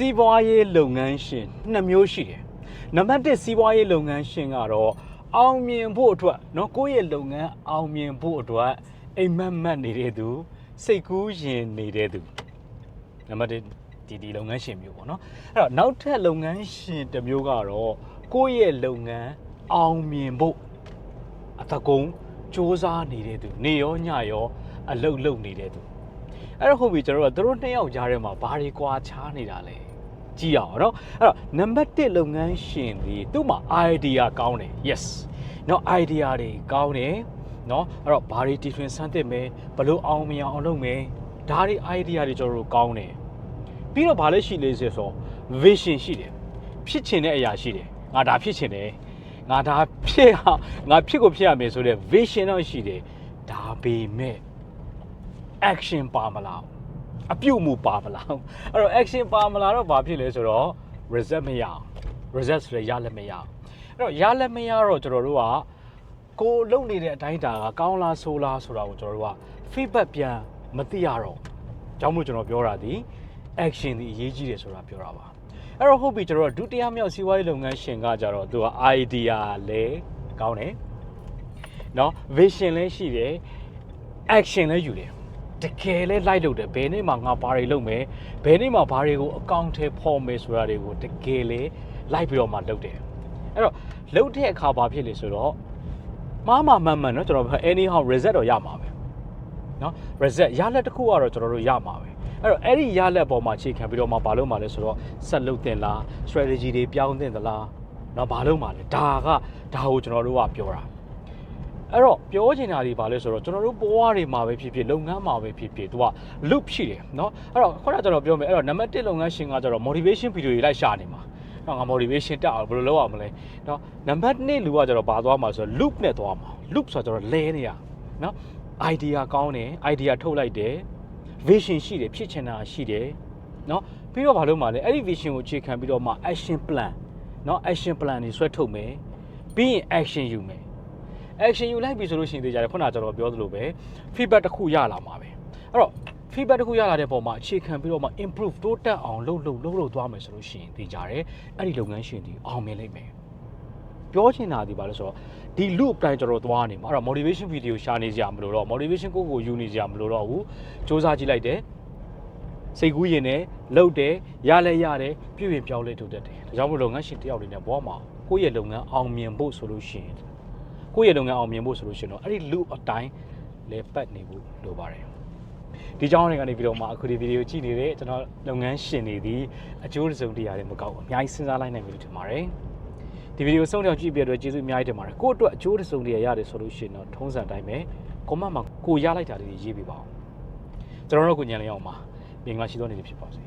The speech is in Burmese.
စီးပွားရေးလုပ်ငန်းရှင်နှစ်မျိုးရှိတယ်နံပါတ်1စီးပွားရေးလုပ်ငန်းရှင်ကတော့အောင်မြင်ဖို့အတွက်เนาะကိုယ့်ရဲ့လုပ်ငန်းအောင်မြင်ဖို့အတွက်အိမ်မက်မက်နေတဲ့သူစိတ်ကူးရင်နေတဲ့သူနံပါတ်1ဒီဒီလုပ်ငန်းရှင်မျိုးပေါ့เนาะအဲ့တော့နောက်ထပ်လုပ်ငန်းရှင်တစ်မျိုးကတော့ကိုယ့်ရဲ့လုပ်ငန်းအောင်မြင်ဖို့အတကုံစူးစမ်းနေတဲ့သူနေရောညရောအလုတ်လုတ်နေတဲ့သူ အဲ့တော့ဟုတ်ပြီကျွန်တော်တို့ကသူတို့နှစ်ယောက်ကြားထဲမှာဘာတွေကွာခြားနေတာလဲ ကြည့်အောင်နော်အဲ့တော့နံပါတ်1လုပ်ငန်းရှင်ဒီသူ့မှာ idea ကောင်းတယ် yes နော် idea တွေကောင်းတယ်နော်အဲ့တော့ဘာတွေတီထွင်စမ်းသစ်မယ်ဘလို့အောင်မြင်အောင်လုပ်မယ်ဒါတွေ idea တွေကျွန်တော်တို့ကောင်းတယ်ပြီးတော့ဘာလဲရှိလဲဆိုတော့ vision ရှိတယ်ဖြစ်ချင်တဲ့အရာရှိတယ်ငါဒါဖြစ်ချင်တယ်ငါဒါဖြစ်အောင်ငါဖြစ်ကိုဖြစ်ရမယ်ဆိုတဲ့ vision တော့ရှိတယ်ဒါပေမဲ့ action ပါမလား အပြုတ်မှုပါမလားအဲ့တော့ action ပါမလားတော့ဘာဖြစ်လဲဆိုတော့ result မရအောင် result ဆိုရရလက်မရအောင်အဲ့တော့ရလက်မရတော့ကျွန်တော်တို့ကကိုယ်လုပ်နေတဲ့အတိုင်းတာကကောင်းလားဆိုးလားဆိုတာကိုကျွန်တော်တို့က feedback ပြန်မသိရတော့ကြောင့်မို့ကျွန်တော်ပြောတာဒီ action ဒီအရေးကြီးတယ်ဆိုတာပြောတာပါအဲ့တော့ဟုတ်ပြီကျွန်တော်တို့ဒုတိယမြောက်စီးပွားရေးလုပ်ငန်းရှင်ကကြတော့သူက idea လဲကောင်းတယ်နော် vision လည်းရှိတယ် action လည်းယူတယ် တကယ်လဲလိုက်လုပ်တယ်ဘယ်နေ့မှငါဘာတွေလုပ်မယ်ဘယ်နေ့မှဘာတွေကိုအကောင့်ထဲဖော်မယ်ဆိုတာတွေကိုတကယ်လဲလိုက်ပြီးတော့မှလုပ်တယ်အဲ့တော့လုပ်တဲ့အခါဘာဖြစ်လဲဆိုတော့မှားမှားမှန်မှန်เนาะကျွန်တော် anyhow result တော့ရမှာပဲเนาะ result ရလက်တစ်ခုကတော့ကျွန်တော်တို့ရမှာပဲအဲ့တော့အဲ့ဒီရလက်ပေါ်မှာအခြေခံပြီးတော့မှဘာလုပ်မှာလဲဆိုတော့ဆက်လုပ်တင်လား strategy တွေပြောင်းတင်သလားเนาะဘာလုပ်မှာလဲဒါကဒါကိုကျွန်တော်တို့ကပြောတာ အဲ့တော့ပြောချင်တာဒီပါလဲဆိုတော့ကျွန်တော်တို့ဘဝတွေမှာပဲဖြစ်ဖြစ်လုပ်ငန်းမှာပဲဖြစ်ဖြစ်သူက loop ရှိတယ်เนาะအဲ့တော့ခုနကကျွန်တော်ပြောမယ်အဲ့တော့နံပါတ်1လုပ်ငန်းရှင်ကကျတော့ motivation video တွေလိုက်ရှာနေမှာတော့ငါ motivation တက်အောင်ဘယ်လိုလုပ်အောင်မလဲเนาะနံပါတ်2လူကကျတော့ဘာသွားမှာဆိုတော့ loop နဲ့သွားမှာ loop ဆိုတော့လဲနေရเนาะ idea ကောင်းတယ် idea ထုတ်လိုက်တယ် vision ရှိတယ်ဖြစ်ချင်တာရှိတယ်เนาะပြီးတော့ဘာလုပ်မှာလဲအဲ့ဒီ vision ကိုအခြေခံပြီးတော့မှ action plan เนาะ action plan တွေဆွဲထုတ်မယ်ပြီးရင် action ယူမယ် action ယူလိုက်ပြီဆိုလို့ရှိရင်တေချာတယ်ခုနကကျွန်တော်ပြောသလိုပဲ feedback တစ်ခုရလာမှာပဲအဲ့တော့ feedback တစ်ခုရလာတဲ့ပုံမှာအခြေခံပြီးတော့မှ improve တိုးတက်အောင်လုပ်လုပ်လုပ်လုပ်သွားမယ်ဆိုလို့ရှိရင်တေချာတယ်အဲ့ဒီလုပ်ငန်းရှင်ဒီအောင်မြင်လိမ့်မယ်ပြောချင်တာဒီပါလဲဆိုတော့ဒီ loop အတိုင်းကျွန်တော်သွားနေမှာအဲ့တော့ motivation video ရှာနေကြမလို့တော့ motivation ကိုကိုယူနေကြမလို့တော့ဘူးစ조사ကြည့်လိုက်တယ်စိတ်ကူးရင်လည်းလှုပ်တယ်ရလဲရတယ်ပြည့်ပြည့်ပြောင်းလဲထုတ်တတ်တယ်ဒါကြောင့်မို့လုပ်ငန်းရှင်တယောက်တွေနဲ့ဘဝမှာကိုယ့်ရဲ့လုပ်ငန်းအောင်မြင်ဖို့ဆိုလို့ရှိရင် ကိုယ့်ရဲ့လုပ်ငန်းအောင်မြင်ဖို့ဆိုလို့ရှိရင်တော့အဲ့ဒီ loop အတိုင်းလဲပတ်နေဖို့လိုပါတယ်ဒီကြောင်းတွေကနေပြီးတော့မှအခုဒီဗီဒီယိုကြည့်နေတဲ့ကျွန်တော်လုပ်ငန်းရှင်တွေဒီအကျိုးတစုံတရာတွေမကောက်ဘူးအများကြီးစဉ်းစားလိုက်နိုင်ပြီလို့ထင်ပါတယ်ဒီဗီဒီယိုဆုံးတော့ကြည့်ပြတဲ့အတွက်ကျေးဇူးအများကြီးတင်ပါတယ်ကိုယ့်အတွက်အကျိုးတစုံတရာရတယ်ဆိုလို့ရှိရင်တော့ထုံးစံတိုင်းပဲကွန်မန့်မှာကိုရလိုက်တာတွေရေးပြပါအောင်ကျွန်တော်တို့ကိုညံလျအောင်ပါမင်္ဂလာရှိသောနေ့လေးဖြစ်ပါစေ